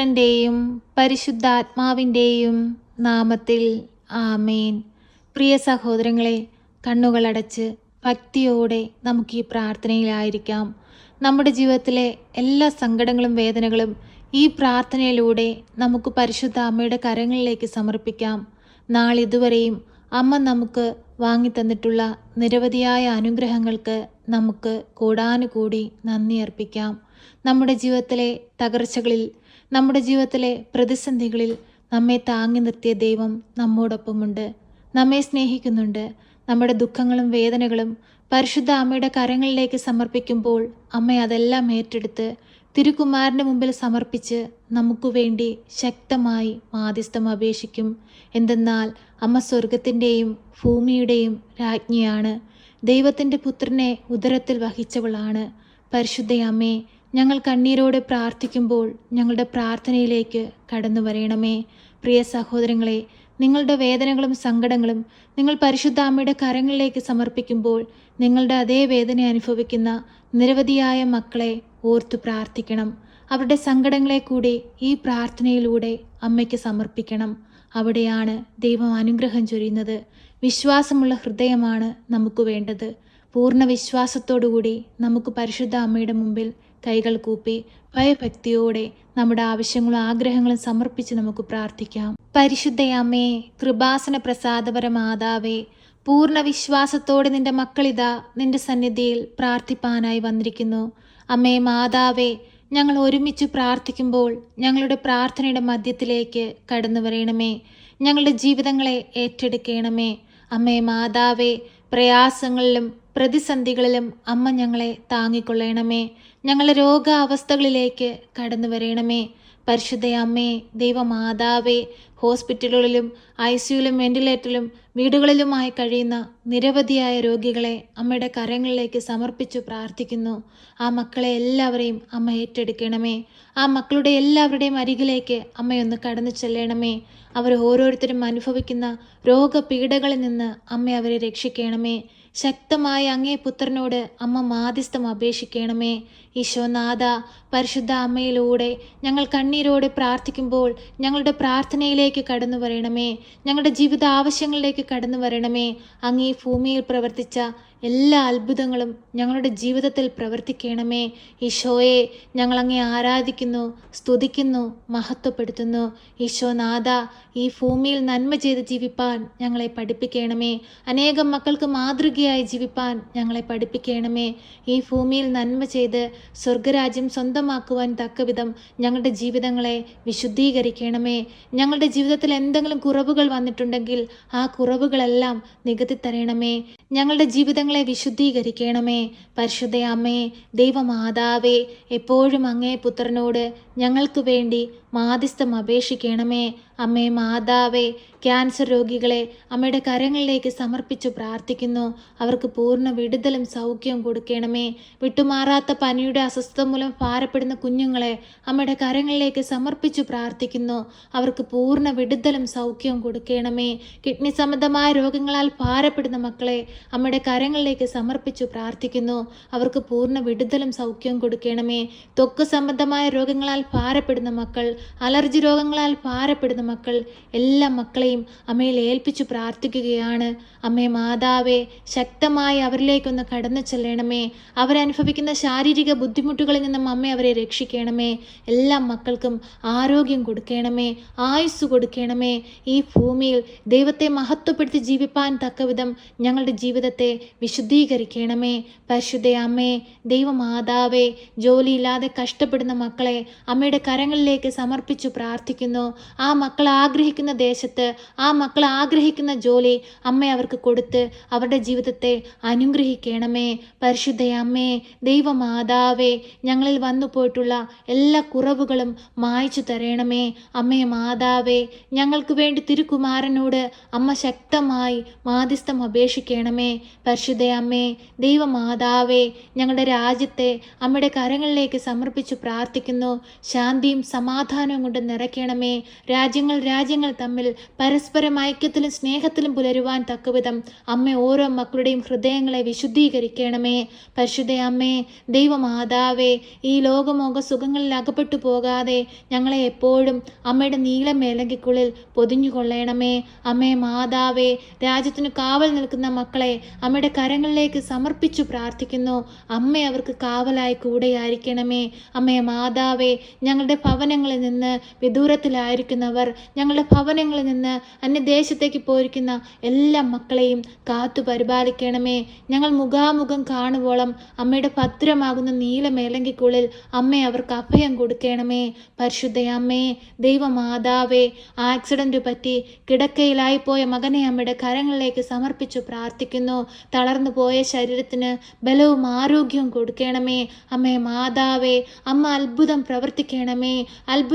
പുത്രന്റെയും പരിശുദ്ധാത്മാവിന്റെയും നാമത്തിൽ ആമേൻ. പ്രിയ സഹോദരങ്ങളെ കണ്ണുകളടച്ച് ഭക്തിയോടെ നമുക്ക് ഈ പ്രാർത്ഥനയിലായിരിക്കാം. നമ്മുടെ ജീവിതത്തിലെ എല്ലാ സങ്കടങ്ങളും വേദനകളും ഈ പ്രാർത്ഥനയിലൂടെ നമുക്ക് പരിശുദ്ധ അമ്മയുടെ കരങ്ങളിലേക്ക് സമർപ്പിക്കാം. നാളിതുവരെയും അമ്മ നമുക്ക് വാങ്ങിത്തന്നിട്ടുള്ള നിരവധിയായ അനുഗ്രഹങ്ങൾക്ക് നമുക്ക് കൂടാനുകൂടി നന്ദി അർപ്പിക്കാം. നമ്മുടെ ജീവിതത്തിലെ തകർച്ചകളിൽ നമ്മുടെ ജീവിതത്തിലെ പ്രതിസന്ധികളിൽ നമ്മെ താങ്ങി നിർത്തിയ ദൈവം നമ്മോടൊപ്പമുണ്ട്. നമ്മെ സ്നേഹിക്കുന്നുണ്ട്. നമ്മുടെ ദുഃഖങ്ങളും വേദനകളും പരിശുദ്ധ അമ്മയുടെ കരങ്ങളിലേക്ക് സമർപ്പിക്കുമ്പോൾ അമ്മ അതെല്ലാം ഏറ്റെടുത്ത് തിരുക്കുമാരന്റെ മുമ്പിൽ സമർപ്പിച്ച് നമുക്ക് വേണ്ടി ശക്തമായി മാധ്യസ്ഥം അപേക്ഷിക്കും. എന്തെന്നാൽ അമ്മ സ്വർഗത്തിന്റെയും ഭൂമിയുടെയും രാജ്ഞിയാണ്. ദൈവത്തിന്റെ പുത്രനെ ഉദരത്തിൽ വഹിച്ചവളാണ്. പരിശുദ്ധ അമ്മേ ഞങ്ങൾ കണ്ണീരോടെ പ്രാർത്ഥിക്കുമ്പോൾ ഞങ്ങളുടെ പ്രാർത്ഥനയിലേക്ക് കടന്നു വരയണമേ പ്രിയ സഹോദരങ്ങളെ നിങ്ങളുടെ വേദനകളും സങ്കടങ്ങളും നിങ്ങൾ പരിശുദ്ധ അമ്മയുടെ കരങ്ങളിലേക്ക് സമർപ്പിക്കുമ്പോൾ നിങ്ങളുടെ അതേ വേദന അനുഭവിക്കുന്ന നിരവധിയായ മക്കളെ ഓർത്തു പ്രാർത്ഥിക്കണം. അവരുടെ സങ്കടങ്ങളെ കൂടി ഈ പ്രാർത്ഥനയിലൂടെ അമ്മയ്ക്ക് സമർപ്പിക്കണം. അവിടെയാണ് ദൈവം അനുഗ്രഹം ചൊരിയുന്നത്. വിശ്വാസമുള്ള ഹൃദയമാണ് നമുക്ക് വേണ്ടത്. പൂർണ വിശ്വാസത്തോടുകൂടി നമുക്ക് പരിശുദ്ധ അമ്മയുടെ മുമ്പിൽ കൈകൾ കൂപ്പി ഭയഭക്തിയോടെ നമ്മുടെ ആവശ്യങ്ങളും ആഗ്രഹങ്ങളും സമർപ്പിച്ച് നമുക്ക് പ്രാർത്ഥിക്കാം. പരിശുദ്ധ അമ്മേ കൃപാസന പ്രസാദപര മാതാവേ പൂർണ വിശ്വാസത്തോടെ നിന്റെ മക്കളിതാ നിന്റെ സന്നിധിയിൽ പ്രാർത്ഥിപ്പാനായി വന്നിരിക്കുന്നു. അമ്മേ മാതാവേ ഞങ്ങൾ ഒരുമിച്ച് പ്രാർത്ഥിക്കുമ്പോൾ ഞങ്ങളുടെ പ്രാർത്ഥനയുടെ മധ്യത്തിലേക്ക് കടന്നു വരയണമേ ഞങ്ങളുടെ ജീവിതങ്ങളെ ഏറ്റെടുക്കണമേ. അമ്മേ മാതാവേ പ്രയാസങ്ങളിലും പ്രതിസന്ധികളിലും അമ്മ ഞങ്ങളെ താങ്ങിക്കൊള്ളണമേ. ഞങ്ങളുടെ രോഗാവസ്ഥകളിലേക്ക് കടന്നു വരയണമേ പരിശുദ്ധ അമ്മേ ദൈവമാതാവേ ഹോസ്പിറ്റലുകളിലും ഐ സിയുലും വെന്റിലേറ്ററിലും വീടുകളിലുമായി കഴിയുന്ന നിരവധിയായ രോഗികളെ അമ്മയുടെ കരങ്ങളിലേക്ക് സമർപ്പിച്ചു പ്രാർത്ഥിക്കുന്നു. ആ മക്കളെ എല്ലാവരെയും അമ്മ ഏറ്റെടുക്കണമേ. ആ മക്കളുടെ എല്ലാവരുടെയും അരികിലേക്ക് അമ്മയൊന്ന് കടന്നു ചെല്ലണമേ. അവർ ഓരോരുത്തരും അനുഭവിക്കുന്ന രോഗപീഠകളിൽ നിന്ന് അമ്മ അവരെ രക്ഷിക്കണമേ. ശക്തമായ അങ്ങേ പുത്രനോട് അമ്മ മാധ്യസ്ഥം അപേക്ഷിക്കണമേ. ഈശോനാഥ പരിശുദ്ധ അമ്മയിലൂടെ ഞങ്ങൾ കണ്ണീരോടെ പ്രാർത്ഥിക്കുമ്പോൾ ഞങ്ങളുടെ പ്രാർത്ഥനയിലേക്ക് കടന്നു വരണമേ. ഞങ്ങളുടെ ജീവിത ആവശ്യങ്ങളിലേക്ക് കടന്നു വരണമേ. അങ്ങേ ഭൂമിയിൽ പ്രവർത്തിച്ച എല്ലാ അത്ഭുതങ്ങളും ഞങ്ങളുടെ ജീവിതത്തിൽ പ്രവർത്തിക്കണമേ. ഈശോയെ ഞങ്ങൾ അങ്ങേ ആരാധിക്കുന്നു സ്തുതിക്കുന്നു മഹത്വപ്പെടുത്തുന്നു. ഈശോനാഥ ഈ ഭൂമിയിൽ നന്മ ചെയ്ത് ജീവിപ്പാൻ ഞങ്ങളെ പഠിപ്പിക്കണമേ. അനേകം മക്കൾക്ക് മാതൃകയായി ജീവിപ്പാൻ ഞങ്ങളെ പഠിപ്പിക്കണമേ. ഈ ഭൂമിയിൽ നന്മ ചെയ്ത് സ്വർഗരാജ്യം സ്വന്തമാക്കുവാൻ തക്കവിധം ഞങ്ങളുടെ ജീവിതങ്ങളെ വിശുദ്ധീകരിക്കണമേ. ഞങ്ങളുടെ ജീവിതത്തിൽ എന്തെങ്കിലും കുറവുകൾ വന്നിട്ടുണ്ടെങ്കിൽ ആ കുറവുകളെല്ലാം നികത്തി തരണമേ ഞങ്ങളുടെ ജീവിതങ്ങളെ വിശുദ്ധീകരിക്കണമേ. പരിശുദ്ധ അമ്മേ ദൈവമാതാവേ എപ്പോഴും അങ്ങേ പുത്രനോട് ഞങ്ങൾക്ക് വേണ്ടി മാധ്യസ്ഥം അപേക്ഷിക്കണമേ. അമ്മേ മാതാവേ ക്യാൻസർ രോഗികളെ അമ്മയുടെ കരങ്ങളിലേക്ക് സമർപ്പിച്ചു പ്രാർത്ഥിക്കുന്നു. അവർക്ക് പൂർണ വിടുതലും സൗഖ്യവും കൊടുക്കണമേ. വിട്ടുമാറാത്ത പനിയുടെ അസ്വസ്ഥത മൂലം ഭാരപ്പെടുന്ന കുഞ്ഞുങ്ങളെ അമ്മയുടെ കരങ്ങളിലേക്ക് സമർപ്പിച്ചു പ്രാർത്ഥിക്കുന്നു. അവർക്ക് പൂർണ വിടുതലും സൗഖ്യവും കൊടുക്കണമേ. കിഡ്നി സംബന്ധമായ രോഗങ്ങളാൽ ഭാരപ്പെടുന്ന മക്കളെ അമ്മയുടെ കരങ്ങളിലേക്ക് സമർപ്പിച്ചു പ്രാർത്ഥിക്കുന്നു. അവർക്ക് പൂർണ വിടുതലും സൗഖ്യവും കൊടുക്കണമേ. ത്വക്ക് സംബന്ധമായ രോഗങ്ങളാൽ ഭാരപ്പെടുന്ന മക്കൾ അലർജി രോഗങ്ങളാൽ ഭാരപ്പെടുന്ന മക്കൾ എല്ലാ മക്കളെയും അമ്മയിൽ ഏൽപ്പിച്ചു പ്രാർത്ഥിക്കുകയാണ്. അമ്മേ മാതാവേ ശക്തമായി അവരിലേക്കൊന്ന് കടന്നു ചെല്ലണമേ. അവരനുഭവിക്കുന്ന ശാരീരിക ബുദ്ധിമുട്ടുകളിൽ നിന്നും അമ്മ അവരെ രക്ഷിക്കണമേ. എല്ലാ മക്കൾക്കും ആരോഗ്യം കൊടുക്കണമേ ആയുസ് കൊടുക്കണമേ. ഈ ഭൂമിയിൽ ദൈവത്തെ മഹത്വപ്പെടുത്തി ജീവിപ്പാൻ തക്കവിധം ഞങ്ങളുടെ ജീവിതത്തെ വിശുദ്ധീകരിക്കണമേ. പരിശുദ്ധ അമ്മേ ദൈവമാതാവേ ജോലിയില്ലാതെ കഷ്ടപ്പെടുന്ന മക്കളെ അമ്മയുടെ കരങ്ങളിലേക്ക് സമർപ്പിച്ചു പ്രാർത്ഥിക്കുന്നു. ആ മക്കൾ ആഗ്രഹിക്കുന്ന ദേശത്ത് ആ മക്കൾ ആഗ്രഹിക്കുന്ന ജോലി അമ്മ അവർക്ക് കൊടുത്ത് അവരുടെ ജീവിതത്തെ അനുഗ്രഹിക്കണമേ. പരിശുദ്ധ അമ്മേ ദൈവമാതാവേ ഞങ്ങളിൽ വന്നു പോയിട്ടുള്ള എല്ലാ കുറവുകളും മായച്ചു തരണമേ. അമ്മേ മാതാവേ ഞങ്ങൾക്ക് വേണ്ടി തിരുകുമാരനോട് അമ്മ ശക്തമായി മാധ്യസ്ഥം അപേക്ഷിക്കണമേ. പരിശുദ്ധ അമ്മേ ദൈവമാതാവേ ഞങ്ങളുടെ രാജ്യത്തെ അമ്മയുടെ കരങ്ങളിലേക്ക് സമർപ്പിച്ചു പ്രാർത്ഥിക്കുന്നു. ശാന്തിയും സമാധാനം സമാധാനവും കൊണ്ട് നിറയ്ക്കണമേ. രാജ്യങ്ങൾ രാജ്യങ്ങൾ തമ്മിൽ പരസ്പരം ഐക്യത്തിലും സ്നേഹത്തിലും പുലരുവാൻ തക്കവിധം അമ്മ ഓരോ മക്കളുടെയും ഹൃദയങ്ങളെ വിശുദ്ധീകരിക്കണമേ. പരിശുദ്ധ അമ്മേ ദൈവമാതാവേ ഈ ലോകമോക സുഖങ്ങളിൽ അകപ്പെട്ടു പോകാതെ ഞങ്ങളെ എപ്പോഴും അമ്മയുടെ നീലമേലങ്കിക്കുള്ളിൽ പൊതിഞ്ഞുകൊള്ളണമേ. അമ്മേ മാതാവേ രാജ്യത്തിന് കാവൽ നിൽക്കുന്ന മക്കളെ അമ്മയുടെ കരങ്ങളിലേക്ക് സമർപ്പിച്ചു പ്രാർത്ഥിക്കുന്നു. അമ്മ അവർക്ക് കാവലായി കൂടെയായിരിക്കണമേ. അമ്മേ മാതാവേ ഞങ്ങളുടെ ഭവനങ്ങളിൽ നിന്ന് വിദൂരത്തിലായിരിക്കുന്നവർ ഞങ്ങളുടെ ഭവനങ്ങളിൽ നിന്ന് അന്യദേശത്തേക്ക് പോയിരിക്കുന്ന എല്ലാ മക്കളെയും കാത്തു പരിപാലിക്കണമേ. ഞങ്ങൾ മുഖാമുഖം കാണുവോളം അമ്മയുടെ ഭദ്രമാകുന്ന നീലമേലങ്കിക്കുള്ളിൽ അമ്മ അവർക്ക് അഭയം കൊടുക്കണമേ. പരിശുദ്ധ അമ്മേ ദൈവമാതാവേ ആക്സിഡന്റ് പറ്റി കിടക്കയിലായി പോയ മകനെ അമ്മയുടെ കരങ്ങളിലേക്ക് സമർപ്പിച്ചു പ്രാർത്ഥിക്കുന്നു. തളർന്നു പോയ ശരീരത്തിന് ബലവും ആരോഗ്യവും കൊടുക്കണമേ. അമ്മേ മാതാവേ അമ്മ അത്ഭുതം പ്രവർത്തിക്കണമേ.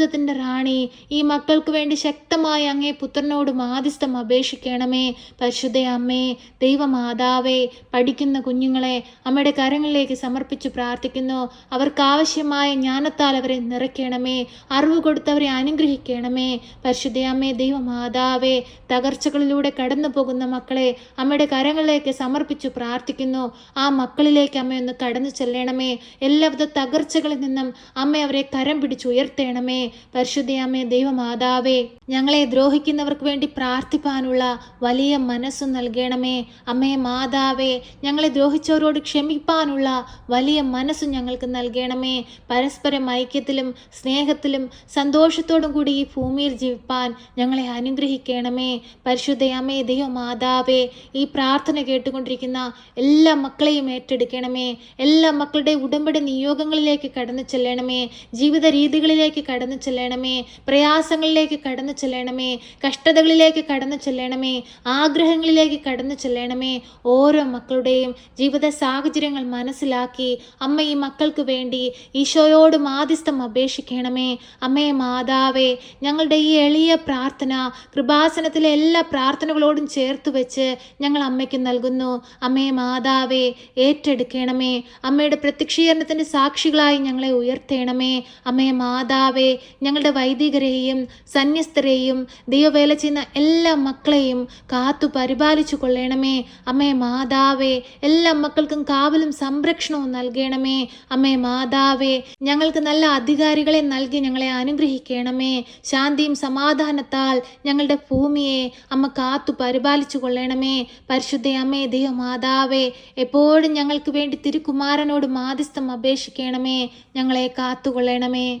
അത്ഭുതത്തിന്റെ റാണി ഈ മക്കൾക്ക് വേണ്ടി ശക്തമായി അങ്ങേ പുത്രനോട് മാധ്യസ്ഥം അപേക്ഷിക്കണമേ. പരിശുദ്ധ അമ്മേ ദൈവമാതാവേ പഠിക്കുന്ന കുഞ്ഞുങ്ങളെ അമ്മയുടെ കരങ്ങളിലേക്ക് സമർപ്പിച്ച് പ്രാർത്ഥിക്കുന്നു. അവർക്കാവശ്യമായ ജ്ഞാനത്താൽ അവരെ നിറയ്ക്കണമേ. അറിവ് കൊടുത്തവരെ അനുഗ്രഹിക്കണമേ. പരിശുദ്ധ അമ്മേ ദൈവമാതാവേ തകർച്ചകളിലൂടെ കടന്നു പോകുന്ന മക്കളെ അമ്മയുടെ കരങ്ങളിലേക്ക് സമർപ്പിച്ചു പ്രാർത്ഥിക്കുന്നു. ആ മക്കളിലേക്ക് അമ്മയൊന്ന് കടന്നു ചെല്ലണമേ. എല്ലാവിധ തകർച്ചകളിൽ നിന്നും അമ്മ അവരെ കരം പിടിച്ചുയർത്തണമേ പരിശുദ്ധ അമ്മേ ദൈവമാതാവേ ഞങ്ങളെ ദ്രോഹിക്കുന്നവർക്ക് വേണ്ടി പ്രാർത്ഥിപ്പാനുള്ള വലിയ മനസ്സ് നൽകണമേ. അമ്മേ മാതാവേ ഞങ്ങളെ ദ്രോഹിച്ചവരോട് ക്ഷമിപ്പാനുള്ള വലിയ മനസ്സ് ഞങ്ങൾക്ക് നൽകണമേ. പരസ്പരം ഐക്യത്തിലും സ്നേഹത്തിലും സന്തോഷത്തോടും കൂടി ഈ ഭൂമിയിൽ ജീവിപ്പാൻ ഞങ്ങളെ അനുഗ്രഹിക്കണമേ. പരിശുദ്ധയാമേ അമ്മേ ദൈവമാതാവേ ഈ പ്രാർത്ഥന കേട്ടുകൊണ്ടിരിക്കുന്ന എല്ലാ മക്കളെയും ഏറ്റെടുക്കണമേ. എല്ലാ മക്കളുടെ ഉടമ്പടി നിയോഗങ്ങളിലേക്ക് കടന്നു ചെല്ലണമേ. ജീവിത രീതികളിലേക്ക് കടന്നു ചെല്ലണമേ. പ്രയാസങ്ങളിലേക്ക് കടന്നു ചെല്ലണമേ. കഷ്ടതകളിലേക്ക് കടന്നു ചെല്ലണമേ. ആഗ്രഹങ്ങളിലേക്ക് കടന്നു ചെല്ലണമേ. ഓരോ മക്കളുടെയും ജീവിത സാഹചര്യങ്ങൾ മനസ്സിലാക്കി അമ്മ ഈ മക്കൾക്ക് വേണ്ടി ഈശോയോട് മാധ്യസ്ഥം അപേക്ഷിക്കണമേ. അമ്മേ മാതാവേ ഞങ്ങളുടെ ഈ എളിയ പ്രാർത്ഥന കൃപാസനത്തിലെ എല്ലാ പ്രാർത്ഥനകളോടും ചേർത്ത് വെച്ച് ഞങ്ങൾ അമ്മയ്ക്ക് നൽകുന്നു. അമ്മേ മാതാവേ ഏറ്റെടുക്കണമേ. അമ്മയുടെ പ്രത്യക്ഷീകരണത്തിന്റെ സാക്ഷികളായി ഞങ്ങളെ ഉയർത്തേണമേ. അമ്മേ മാതാവേ ഞങ്ങളുടെ വൈദികരെയും സന്യസ്തരെയും ദൈവവേല ചെയ്യുന്ന എല്ലാ മക്കളെയും കാത്തു പരിപാലിച്ചു കൊള്ളണമേ. അമ്മേ മാതാവേ എല്ലാ മക്കൾക്കും കാവലും സംരക്ഷണവും നൽകണമേ. അമ്മേ മാതാവേ ഞങ്ങൾക്ക് നല്ല അധികാരികളെ നൽകി ഞങ്ങളെ അനുഗ്രഹിക്കണമേ. ശാന്തിയും സമാധാനത്താൽ ഞങ്ങളുടെ ഭൂമിയെ അമ്മ കാത്തു പരിപാലിച്ചു കൊള്ളണമേ. പരിശുദ്ധ അമ്മേ ദൈവമാതാവേ എപ്പോഴും ഞങ്ങൾക്ക് വേണ്ടി തിരുക്കുമാരനോട് മാധ്യസ്ഥം അപേക്ഷിക്കണമേ. ഞങ്ങളെ കാത്തുകൊള്ളണമേ.